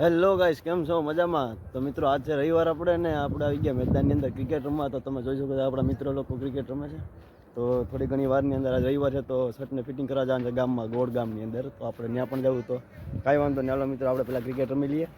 Hello guys કેમ છો? મજામાં? તો મિત્રો, આજે રવિવાર આપણે ને આપણે આવી ગયા મેદાનની અંદર ક્રિકેટ રમવા. તો તમે જોઈ શકો આપણા મિત્રો લોકો ક્રિકેટ રમે છે. તો થોડી ઘણી વારની અંદર આજે રવિવાર છે, તો શર્ટને ફિટિંગ કરવા જવાનું છે ગામમાં, ગોળ ગામની અંદર. તો આપણે ત્યાં પણ જવું તો કાંઈ વાંધો નહીં. હાલો મિત્રો, આપણે પહેલાં ક્રિકેટ રમી લઈએ.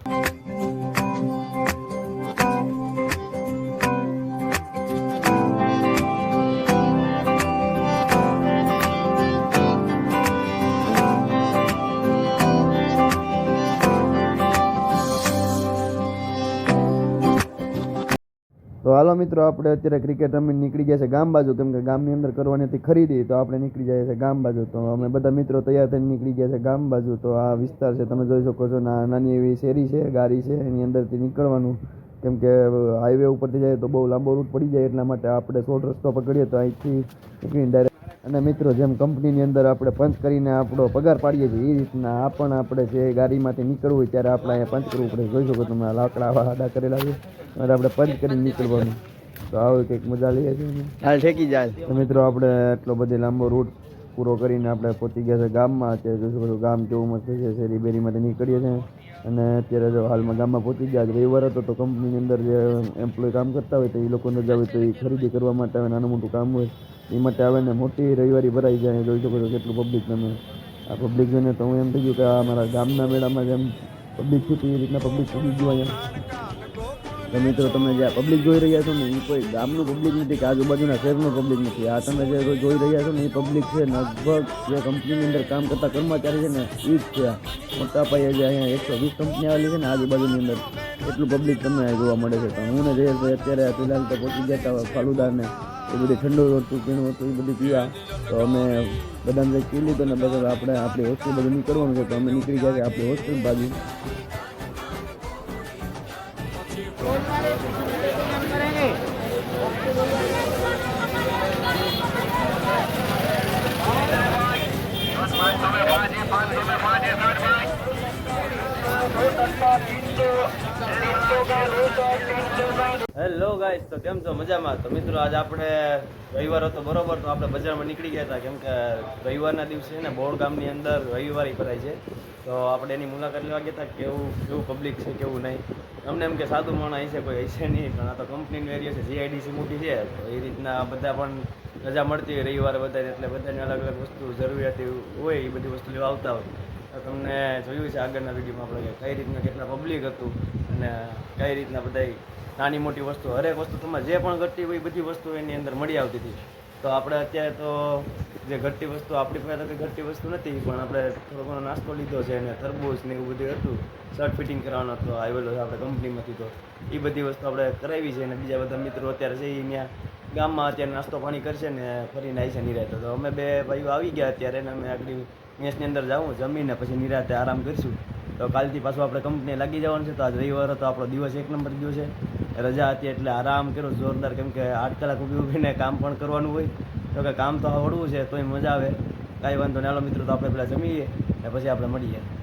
તો હાલો મિત્રો, આપણે અત્યારે ક્રિકેટ રમીને નીકળી ગયા છે ગામ બાજુ. કેમ કે ગામની અંદર કરવાની હતી ખરીદી, તો આપણે નીકળી જાય છે ગામ બાજુ. તો અમે બધા મિત્રો તૈયાર થઈને નીકળી ગયા છે ગામ બાજુ. તો આ વિસ્તાર છે, તમે જોઈ શકો છો નાની એવી શેરી છે ગાડી છે, એની અંદરથી નીકળવાનું. કેમ કે હાઈવે ઉપરથી જાય તો બહુ લાંબો રૂટ પડી જાય, એટલા માટે આપણે શોર્ટ રસ્તો પકડીએ તો અહીંથી નીકળીને ડાયરેક્ટ અને મિત્રો જેમ કંપનીની અંદર આપણે પંચ કરીને આપણો પગાર પાડીએ છીએ એ રીતના આ પણ આપણે જે ગાડીમાંથી નીકળવું હોય ત્યારે આપણે અહીંયા પંચ કરવું પડે. જોઈ શકો તમે લાકડા આડા કરેલા છે. અને આપણે પંચ કરીને નીકળવાનું. તો આવું કંઈક મજા લઈએ છીએ હાલ ઠેકી જાય. તો મિત્રો આપણે એટલો બધો લાંબો રૂટ પૂરો કરીને આપણે પહોંચી ગયા છે ગામમાં. અત્યારે જોઈ શકો ગામ કેવું મસ્ત છે શેરી બેરીમાંથી નીકળીએ છીએ. અને અત્યારે જો હાલમાં ગામમાં પહોંચી ગયા રવિવાર હતો તો કંપનીની અંદર જે એમ્પ્લોય કામ કરતા હોય તો એ લોકો અંદર જાવ તો એ ખરીદી કરવા માટે આવે, નાનું મોટું કામ હોય, એ માટે આવે ને મોટી રવિવારી ભરાઈ જાય. જોઈ શકો છો કેટલું પબ્લિક તમે. આ પબ્લિક જોઈને તો હું એમ થઈ ગયું કે આ અમારા ગામના મેળામાં જેમ પબ્લિક થયું એ રીતના પબ્લિક પબ્લિક ગયું અહીંયા. તો મિત્રો તમે જે પબ્લિક જોઈ રહ્યા છો ને એ કોઈ ગામનું પબ્લિક નથી કે આજુબાજુના શહેરનું પબ્લિક નથી. આ તમે જે જોઈ રહ્યા છો ને એ પબ્લિક છે. લગભગ જે કંપનીની અંદર કામ કરતા કર્મચારી છે ને એ જ છે. મોટા પાયે જે અહીંયા એકસો વીસ કંપની આવેલી છે ને, આજુબાજુની અંદર, એટલું પબ્લિક તમને અહીં જોવા મળે છે. તો હું ને જે અત્યારે ફિલહાલ તો પહોંચી ગયા હતા ફાલુદા ને એ બધી ઠંડુ હતું પીણું હતું એ બધું પીવા તો અમે બધાને પી લીધું ને, બધા આપણે આપણી હોસ્ટેલ બધું નીકળવાનું છે, તો અમે નીકળી ગયા કે આપણી હોસ્ટેલ બાજુ. હેલો ગાઈસ તો કેમ છો? મજામાં? તો મિત્રો, આજે આપણે રવિવાર હતો બરોબર, તો આપણે બજારમાં નીકળી ગયા હતા. કેમ કે રવિવારના દિવસે ને બોર ગામની અંદર રવિવારી ભરાય છે. તો આપણે એની મુલાકાત લેવા ગયા હતા કેવું કેવું પબ્લિક છે કેવું નહીં. અમને એમ કે સાદું માણસ હશે કોઈ હશે નહીં. પણ આ તો કંપનીનો એરિયા છે જીઆઈડીસી મોટી છે. તો એ રીતના બધા પણ રજા મળતી હોય રવિવારે બધાને, એટલે બધાને અલગ અલગ વસ્તુ જરૂરિયાતી હોય એ બધી વસ્તુ લેવા આવતા હોય. તો તમને જોયું છે આગળના વિડીયોમાં આપણે કઈ રીતના કેટલા પબ્લિક હતું અને કઈ રીતના બધા નાની મોટી વસ્તુ, હરેક વસ્તુ તમારે જે પણ ઘટતી હોય એ બધી વસ્તુ એની અંદર મળી આવતી હતી. તો આપણે અત્યારે તો જે ઘટતી વસ્તુ, આપણી પાસે તો ઘટતી વસ્તુ નથી, પણ આપણે થોડો ઘણો નાસ્તો લીધો છે અને તરબૂચ ને એવું બધું હતું, શર્ટ ફિટિંગ કરવાનો હતો આવેલો આપણે કંપનીમાંથી તો. એ બધી વસ્તુ આપણે કરાવી છે અને બીજા બધા મિત્રો અત્યારે છે ત્યાં ગામમાં અત્યારે નાસ્તો પાણી કરશે ને ફરીને આવી છે નિરાતે. તો અમે બે ભાઈઓ આવી ગયા અત્યારે અને અમે આગળ મેચની અંદર જાઉં, જમીને પછી નિરાતે આરામ કરીશું. તો કાલથી પાછું આપણે કંપની લાગી જવાનું છે, તો આજ રવિવાર હતો આપણો દિવસ એક નંબર ગયો છે. રજા હતી એટલે આરામ કર્યો, જોરદાર. કેમ કે આઠ કલાક ઊભી ઊભીને કામ પણ કરવાનું હોય. તો કે કામ તો આવડવું છે, તોય મજા આવે. કાંઈ વાંધો નહીં. હાલો મિત્રો, તો આપણે પેલા જમીએ ને પછી આપણે મળીએ.